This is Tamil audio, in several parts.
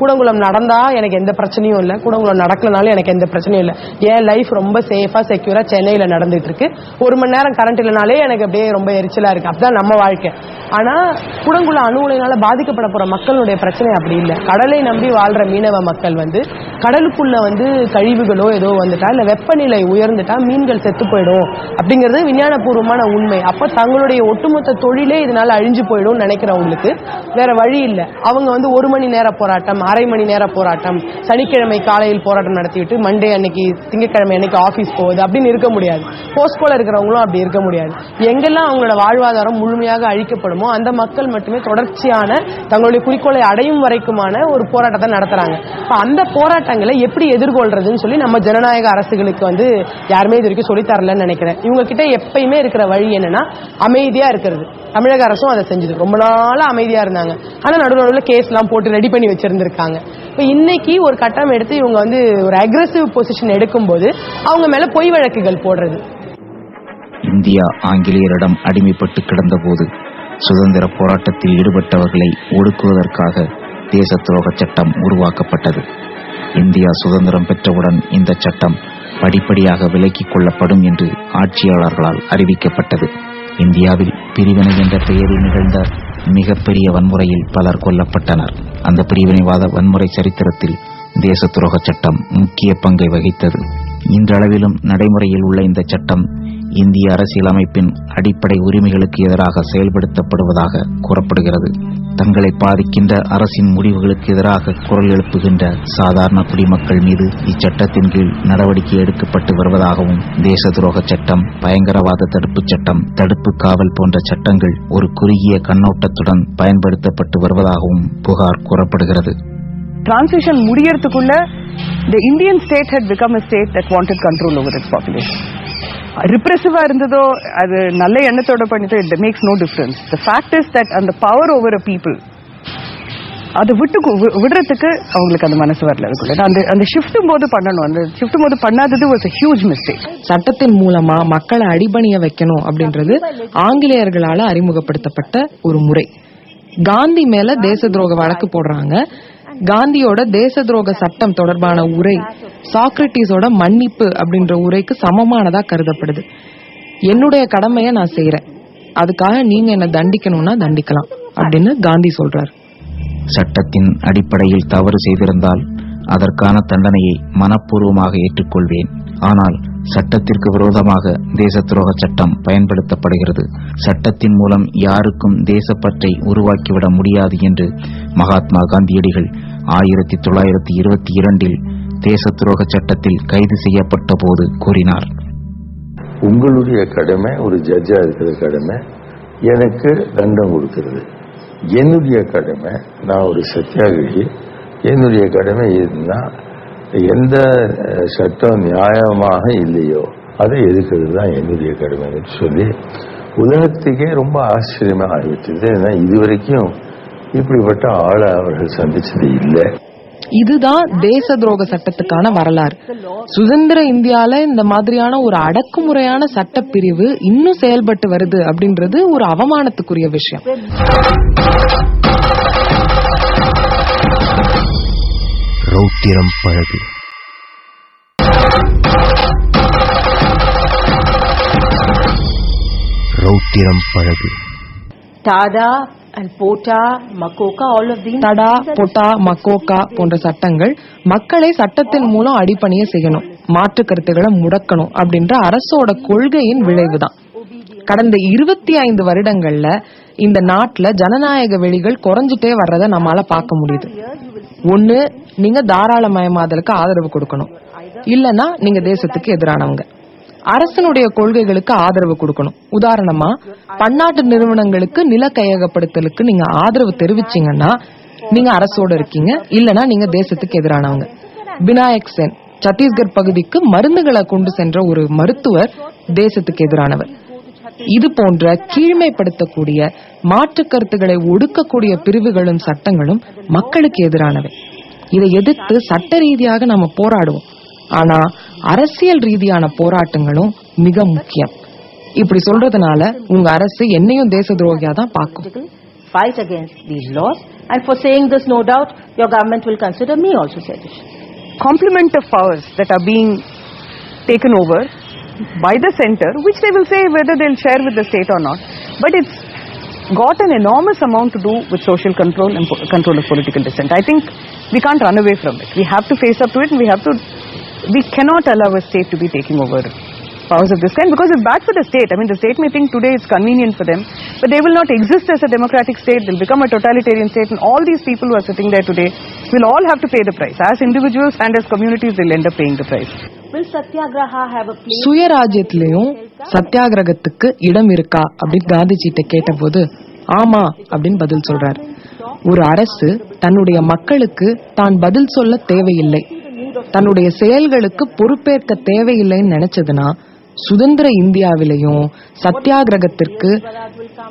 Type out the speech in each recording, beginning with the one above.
கூடங்குளம் நடந்தா எனக்கு எந்த பிரச்சனையும் இல்லை. கூடங்குளம் நடக்கலனாலும் எனக்கு எந்த பிரச்சனையும் இல்லை. என் லைஃப் ரொம்ப சேஃபா செக்யூரா சென்னையில நடந்துட்டு இருக்கு ஒரு மணி நேரம் கரண்ட் இல்லைனாலே எனக்கு அப்படியே ரொம்ப எரிச்சலா இருக்கு. அப்படிதான் நம்ம வாழ்க்கை. ஆனா கூடங்குளம் அணு உலையினால பாதிக்கப்பட போற மக்களுடைய பிரச்சனை அப்படி இல்லை. கடலை நம்பி வாழ்ற மீனவ மக்கள் வந்து கடலுக்குள்ள வந்து கழிவுகளோ ஏதோ வந்துட்டா இல்ல வெப்பநிலை உயர்ந்துட்டா மீன்கள் செத்து போயிடும். அப்படிங்கிறது விஞ்ஞானபூர்வமான உண்மை. அப்ப தங்களுடைய ஒட்டுமொத்த தொழிலே இதனால அழிஞ்சு போயிடும் நினைக்கிறவங்களுக்கு வேற வழி இல்ல. அவங்க வந்து ஒரு மணி நேர போராட்டம் அரை மணி நேர போராட்டம் சனிக்கிழமை காலையில் போராட்டம் நடத்திவிட்டு மண்டே அன்னைக்கு திங்கட்கிழமை அன்னைக்கு ஆபீஸ் போகுது அப்படின்னு இருக்க முடியாது. போஸ்ட்கோல இருக்கிறவங்களும் அப்படி இருக்க முடியாது. எங்கெல்லாம் அவங்களோட வாழ்வாதாரம் முழுமையாக அழிக்கப்படுமோ அந்த மக்கள் மட்டுமே தொடர்ச்சியான தங்களுடைய குறிக்கோளை அடையும் வரைக்குமான ஒரு போராட்டத்தை நடத்துறாங்க. அந்த போராட்டம் போராட்டங்களை எப்படி எதிர்கொள்றதுன்னு சொல்லி நம்ம ஜனநாயக அரசுகளுக்கு வந்து யாருமே இது வரைக்கும் சொல்லித்தரலன்னு நினைக்கிறேன். இவங்க கிட்ட எப்பயுமே இருக்கிற வழி என்னன்னா அமைதியா இருக்கிறது. தமிழக அரசும் அதை செஞ்சது. ரொம்ப நாளா அமைதியா இருந்தாங்க. ஆனா நடுவு நடுவில் கேஸ் எல்லாம் போட்டு ரெடி பண்ணி வச்சிருந்திருக்காங்க. இப்போ இன்னைக்கு ஒரு கட்டம் எடுத்து இவங்க வந்து ஒரு அக்ரஸிவ் பொசிஷன் எடுக்கும்போது அவங்க மேல பொய் வழக்குகள் போடுறது. இந்தியா ஆங்கிலேயரிடம் அடிமைப்பட்டு கிடந்தபோது சுதந்திர போராட்டத்தில் ஈடுபட்டவர்களை ஒடுக்குவதற்காக தேச துரோக சட்டம் உருவாக்கப்பட்டது. இந்தியா சுதந்திரம் பெற்றவுடன் இந்த சட்டம் படிப்படியாக விலக்கிக் கொள்ளப்படும் என்று ஆட்சியாளர்களால் அறிவிக்கப்பட்டது. இந்தியாவில் பிரிவினை என்ற பெயரில் நிகழ்ந்த மிகப்பெரிய வன்முறையில் பலர் கொல்லப்பட்டனர். அந்த பிரிவினைவாத வன்முறை சரித்திரத்தில் தேச துரோக சட்டம் முக்கிய பங்கை வகித்தது. இன்றளவிலும் நடைமுறையில் உள்ள இந்த சட்டம் இந்திய அரசியலமைப்பின் அடிப்படை உரிமைகளுக்கு எதிராக செயல்படுத்தப்படுவதாக கூறப்படுகிறது. தங்களை பாதிக்கின்ற அரசின் முடிவுகளுக்கு எதிராக குரல் எழுப்புகின்ற சாதாரண குடிமக்கள் மீது இச்சட்டத்தின் கீழ் நடவடிக்கை எடுக்கப்பட்டு வருவதாகவும் தேச துரோக சட்டம் பயங்கரவாத தடுப்புச் சட்டம் தடுப்பு காவல் போன்ற சட்டங்கள் ஒரு குறுகிய கண்ணோட்டத்துடன் பயன்படுத்தப்பட்டு வருவதாகவும் புகார் கூறப்படுகிறது டிரான்சிஷன் முடியறதுக்குள்ள the Indian state had become a state that wanted control over its population. ரிப்ரெசிவா இருந்ததோ அது நல்ல எண்ணத்தோட பண்ணிட்டோ it makes no difference the fact is that அந்த பவர் ஓவர் அ பீப்புள் அதை விட்டு விடுறதுக்கு அவங்களுக்கு அந்த மனசு வரல. அதுக்குள்ள அந்த அந்த ஷிஃப்ட்டும் போது பண்ணணும். அந்த ஷிஃப்ட்டும் போது பண்ணாதது வாஸ் ஹியூஜ் மிஸ்டேக் சட்டத்தின் மூலமா மக்களை அடிபணிய வைக்கணும் அப்படின்றது ஆங்கிலேயர்களால அறிமுகப்படுத்தப்பட்ட ஒரு முறை. காந்தி மேல தேச துரோக வழக்கு போடுறாங்க. காந்தியோட தேச துரோக சட்டம் தொடர்பான உரை சாக்ரட்டிஸோட மன்னிப்பு அப்படின்ற உரைக்கு சமமானதா கருதப்படுது. என்னுடைய கடமையை நான் செய்யறேன் அதுக்காக நீங்க என்ன தண்டிக்கணும்னா தண்டிக்கலாம் அப்படின்னு காந்தி சொல்றாரு. சட்டத்தின் அடிப்படையில் தவறு செய்திருந்தால் அதற்கான தண்டனையை மனப்பூர்வமாக ஏற்றுக்கொள்வேன். ஆனால் சட்டத்திற்கு விரோதமாக தேச துரோக சட்டம் பயன்படுத்தப்படுகிறது. சட்டத்தின் மூலம் யாருக்கும் தேசப்பற்றை உருவாக்கிவிட முடியாது என்று மகாத்மா காந்தியடிகள் ஆயிரத்தி தொள்ளாயிரத்தி இருபத்தி இரண்டில் தேச துரோக சட்டத்தில் கைது செய்யப்பட்ட போது கூறினார். உங்களுடைய கடமை ஒரு ஜட்ஜா இருக்கிற கடமை எனக்கு தண்டம் கொடுக்கிறது. என்னுடைய கடமை நான் ஒரு சத்தியாகிரகி என்னுடைய கடமை இதுனா எந்த சட்டம் நியாயமாக இல்லையோ அதை எதுக்கிறது தான் என்னுடைய கடமைன்னு சொல்லி உலகத்துக்கே ரொம்ப ஆச்சரியமாக ஆகிவிட்டது. ஏன்னா இதுவரைக்கும் இப்படிப்பட்ட ஆளை அவர்கள் சந்திச்சது இல்லை. இதுதான் தேச துரோக சட்டத்துக்கான வரலாறு. சுதந்திர இந்தியால இந்த மாதிரியான ஒரு அடக்குமுறையான சட்டப்பிரிவு இன்னும் செயல்பட்டு வருது அப்படின்றது ஒரு அவமானத்துக்குரிய விஷயம். ரௌத்திரம் பழகு. ரௌத்திரம் பழகு. Tada Makoka, all of these. தடா பொட்டா மக்கோக்கா போன்ற சட்டங்கள் மக்களை சட்டத்தின் மூலம் அடிப்பணிய செய்யணும். மாற்று கருத்துக்களை முடக்கணும் அப்படின்ற அரசோட கொள்கையின் விளைவுதான். கடந்த இருபத்தி ஐந்து வருடங்கள்ல இந்த நாட்டுல ஜனநாயக வெளிகள் குறைஞ்சிட்டே வர்றத நம்மால பார்க்க முடியுது. ஒண்ணு நீங்க தாராளமயமாதலுக்கு ஆதரவு கொடுக்கணும். இல்லனா நீங்க தேசத்துக்கு எதிரானவங்க. அரசனுடைய கொள்கைகளுக்கு ஆதரவு கொடுக்கணும். உதாரணமா பன்னாட்டு நிறுவனங்களுக்கு நில கையகப்படுத்தலுக்கு நீங்க ஆதரவு தெரிவிச்சீங்கன்னா நீங்க அரசோட இருக்கீங்க இல்லனா நீங்க தேசத்துக்கு எதிரானவங்க. விநாயக் சென் சத்தீஸ்கர் பகுதிக்கு மருந்துகளை கொண்டு சென்ற ஒரு மருத்துவர் தேசத்துக்கு எதிரானவர். இது போன்ற கீழ்மைப்படுத்தக்கூடிய மாற்று கருத்துக்களை ஒடுக்கக்கூடிய பிரிவுகளும் சட்டங்களும் மக்களுக்கு எதிரானவை. இதை எதிர்த்து சட்ட ரீதியாக நம்ம போராடுவோம். ஆனா அரசியல் ரீதியான போராட்டங்களும் மிக முக்கியம் இப்படி சொல்றதுனால உங்க அரசு என்னையும் தேச துரோகியா தான் பார்க்கும் Fight against these laws And for saying this, no doubt, your government will consider me also sedition. complement of powers that are being taken over by the center, which they will say whether they'll share with the state or not. But it's got an enormous amount to do with social control and po- control of political dissent. I think we can't run away from it. We have to face up to it and we have to, we cannot allow a state to be taking over powers of this kind because it's bad for the state. I mean, the state may think today it's convenient for them, but they will not exist as a democratic state. They'll become a totalitarian state, and all these people who are sitting there today will all have to pay the price. As individuals and as communities, they'll end up paying the price. Will Satyagraha have a place? சுயராஜ்யத்திலையும் சத்தியாகிரகத்துக்கு இடம் இருக்கா அப்படின்னு காந்திஜிட்ட கேட்டபோது ஆமா அப்படின்னு பதில் சொல்றாரு ஒரு அரசு தன்னுடைய மக்களுக்கு தான் பதில் சொல்ல தேவையில்லை தன்னுடைய செயல்களுக்கு பொறுப்பேற்க தேவையில்லைன்னு நினைச்சதுன்னா சுதந்திர இந்தியாவிலையும் சத்தியாகிரகத்திற்கு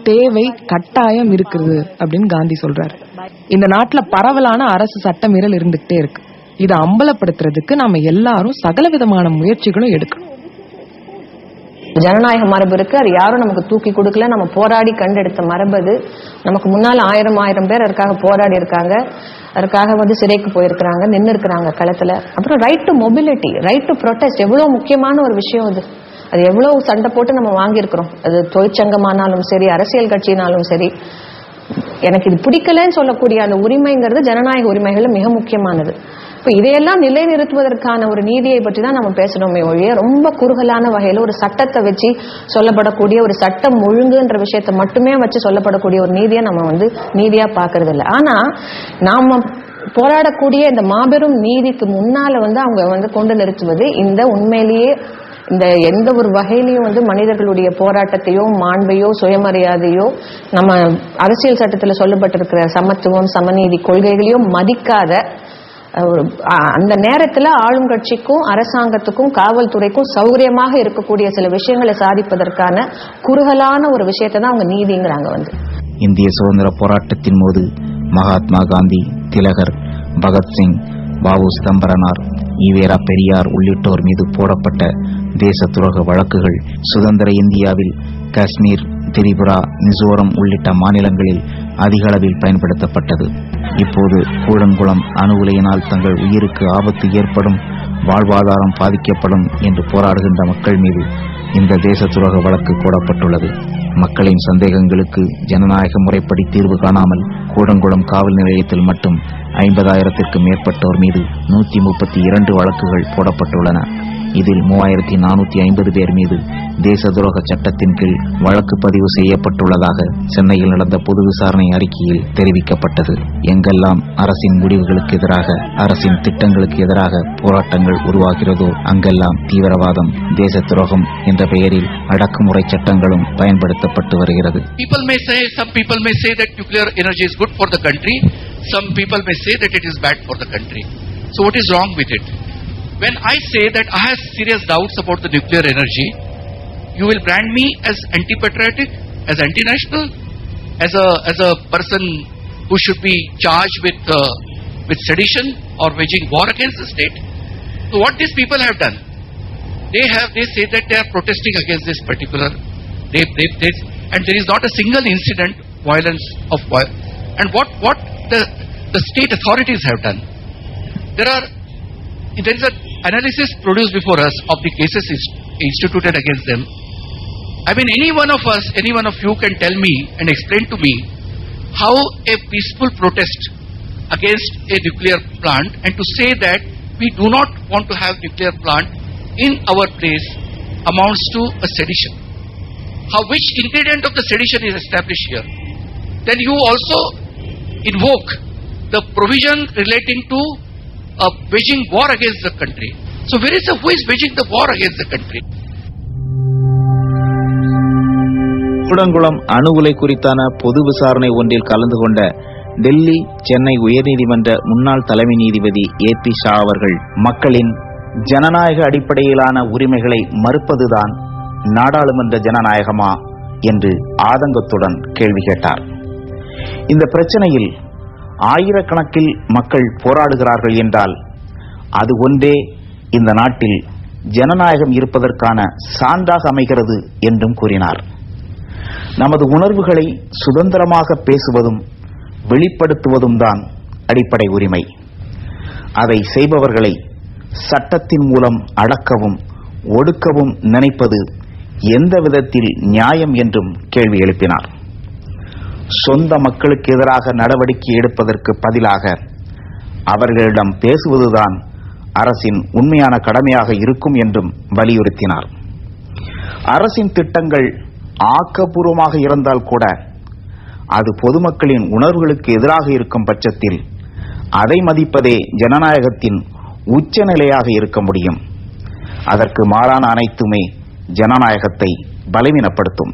தேவை கட்டாயம் இருக்குது அப்படின்னு காந்தி சொல்றாரு. இந்த நாட்டுல பரவலான அரசு சட்டமீறல் இருந்துகிட்டே இருக்கு. இதை அம்பலப்படுத்துறதுக்கு நாம எல்லாரும் சகல விதமான முயற்சிகளும் எடுக்கணும். ஜனநாயக மரபு இருக்கு. அது யாரும் நமக்கு தூக்கி கொடுக்கல. நம்ம போராடி கண்டெடுத்த மரபு அது. நமக்கு முன்னால ஆயிரம் ஆயிரம் பேர் அதுக்காக போராடி இருக்காங்க. அதற்காக வந்து சிறைக்கு போயிருக்கிறாங்க நின்று இருக்கிறாங்க களத்துல. அப்புறம் right to mobility right to protest எவ்வளவு முக்கியமான ஒரு விஷயம் அது அது எவ்வளவு சண்டை போட்டு நம்ம வாங்கியிருக்கிறோம். அது தொழிற்சங்கமானாலும் சரி அரசியல் கட்சினாலும் சரி. எனக்கு இது பிடிக்கலன்னு சொல்லக்கூடிய அந்த உரிமைங்கிறது ஜனநாயக உரிமைகள் மிக முக்கியமானது. இப்போ இதையெல்லாம் நிலைநிறுத்துவதற்கான ஒரு நீதியை பற்றி தான் நம்ம பேசணுமே ஒழிய ரொம்ப குறுகலான வகையில ஒரு சட்டத்தை வச்சு சொல்லப்படக்கூடிய ஒரு சட்டம் ஒழுங்குன்ற விஷயத்தை மட்டுமே வச்சு சொல்லப்படக்கூடிய ஒரு நீதியை நம்ம வந்து நீதியா பாக்குறது இல்லை ஆனா நாம போராடக்கூடிய இந்த மாபெரும் நீதிக்கு முன்னால வந்து அவங்க வந்து கொண்டு நிறுத்துவது இந்த உண்மையிலேயே இந்த எந்த ஒரு வகையிலையும் வந்து மனிதர்களுடைய போராட்டத்தையோ மாண்பையோ சுயமரியாதையோ நம்ம அரசியல் சட்டத்துல சொல்லப்பட்டிருக்கிற சமத்துவம் சமநீதி கொள்கைகளையும் மதிக்காத அந்த நேரத்தில் ஆளும் கட்சிக்கும் அரசாங்கத்துக்கும் காவல்துறைக்கும் சௌகரியமாக இருக்கக்கூடிய சில விஷயங்களை சாதிப்பதற்கான குறுகலான ஒரு விஷயத்தை தான் அவங்க நீதிங்கிறாங்க வந்து. இந்திய சுதந்திர போராட்டத்தின் போது மகாத்மா காந்தி திலகர் பகத்சிங் பாபு சிதம்பரனார் ஈவேரா பெரியார் உள்ளிட்டோர் மீது போடப்பட்ட தேச துரோக வழக்குகள் சுதந்திர இந்தியாவில் காஷ்மீர் திரிபுரா மிசோரம் உள்ளிட்ட மாநிலங்களில் அதிக அளவில் பயன்படுத்தப்பட்டது. இப்போது கூழங்குளம் அணு உலையினால் தங்கள் உயிருக்கு ஆபத்து ஏற்படும் வாழ்வாதாரம் பாதிக்கப்படும் என்று போராடுகின்ற மக்கள் மீது இந்த தேச துரோக வழக்கு போடப்பட்டுள்ளது. மக்களின் சந்தேகங்களுக்கு ஜனநாயக முறைப்படி தீர்வு காணாமல் கூடங்குளம் காவல் நிலையத்தில் மட்டும் ஐம்பதாயிரத்திற்கும் மேற்பட்டோர் மீது நூத்தி முப்பத்தி இரண்டு வழக்குகள் போடப்பட்டுள்ளன. இதில் மூவாயிரத்தி நானூற்றி ஐம்பது பேர் மீது தேச துரோக சட்டத்தின் கீழ் வழக்கு பதிவு செய்யப்பட்டுள்ளதாக சென்னையில் நடந்த பொது விசாரணை அறிக்கையில் தெரிவிக்கப்பட்டது எங்கெல்லாம் அரசின் முடிவுகளுக்கு எதிராக அரசின் திட்டங்களுக்கு எதிராக போராட்டங்கள் உருவாகிறதோ அங்கெல்லாம் தீவிரவாதம் தேச துரோகம் என்ற பெயரில் அடக்குமுறை சட்டங்களும் பயன்படுத்தப்பட்டு வருகிறது People may say, some people may say that nuclear energy is good for the country. Some people may say that it is bad for the country. So what is wrong with it? When I say that I have serious doubts about the nuclear energy, you will brand me as anti-patriotic, as anti-national, as a as a person who should be charged with uh, with sedition or waging war against the state. So what these people have done, they have they say that they are protesting against this particular rape, rape, this, and there is not a single incident violence of violence. And what what the the state authorities have done, there are there is an analysis produced before us of the cases instituted against them. I mean, any one of us, any one of you can tell me and explain to me how a peaceful protest against a nuclear plant and to say that we do not want to have nuclear plant in our place amounts to a sedition. How which ingredient of the sedition is established here? Then you also invoke the provision relating to uh, waging war against the country. So where is the who is waging the war against the country? Kudankulam அணு உலை குறித்தான பொது விசாரணை ஒன்றில் கலந்து கொண்ட டெல்லி சென்னை உயர்நீதிமன்ற முன்னாள் தலைமை நீதிபதி ஏ பி ஷா அவர்கள் மக்களின் ஜனநாயக அடிப்படையிலான உரிமைகளை மறுப்பதுதான் நாடாளுமன்ற ஜனநாயகமா என்று ஆதங்கத்துடன் கேள்வி கேட்டார் இந்த பிரச்சனையில் ஆயிரக்கணக்கில் மக்கள் போராடுகிறார்கள் என்றால் அது ஒன்றே இந்த நாட்டில் ஜனநாயகம் இருப்பதற்கான சான்றாக அமைகிறது என்றும் கூறினார். நமது உணர்வுகளை சுதந்திரமாக பேசுவதும் வெளிப்படுத்துவதும் தான் அடிப்படை உரிமை. அதை செய்பவர்களை சட்டத்தின் மூலம் அடக்கவும் ஒடுக்கவும் நினைப்பது எந்த விதத்தில் நியாயம் என்றும் கேள்வி எழுப்பினார். சொந்த மக்களுக்கு எதிராக நடவடிக்கை எடுப்பதற்கு பதிலாக அவர்களிடம் பேசுவதுதான் அரசின் உண்மையான கடமையாக இருக்கும் என்றும் வலியுறுத்தினார். அரசின் திட்டங்கள் ஆக்கப்பூர்வமாக இருந்தால் கூட அது பொதுமக்களின் உணர்வுகளுக்கு எதிராக இருக்கும் பட்சத்தில் அதை மதிப்பதே ஜனநாயகத்தின் உச்சநிலையாக இருக்க முடியும். அதற்கு மாறான அனைத்துமே ஜனநாயகத்தை பலவீனப்படுத்தும்.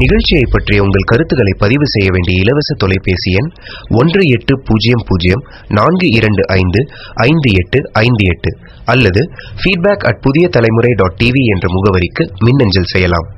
இந்நிகழ்ச்சியை பற்றிய உங்கள் கருத்துக்களை பதிவு செய்ய வேண்டிய இலவச தொலைபேசி எண் ஒன்று எட்டு பூஜ்ஜியம் பூஜ்ஜியம் நான்கு இரண்டு ஐந்து ஐந்து எட்டு ஐந்து எட்டு அல்லது ஃபீட்பேக் அட் புதிய தலைமுறை டாட் டிவி என்ற முகவரிக்கு மின்னஞ்சல் செய்யலாம்.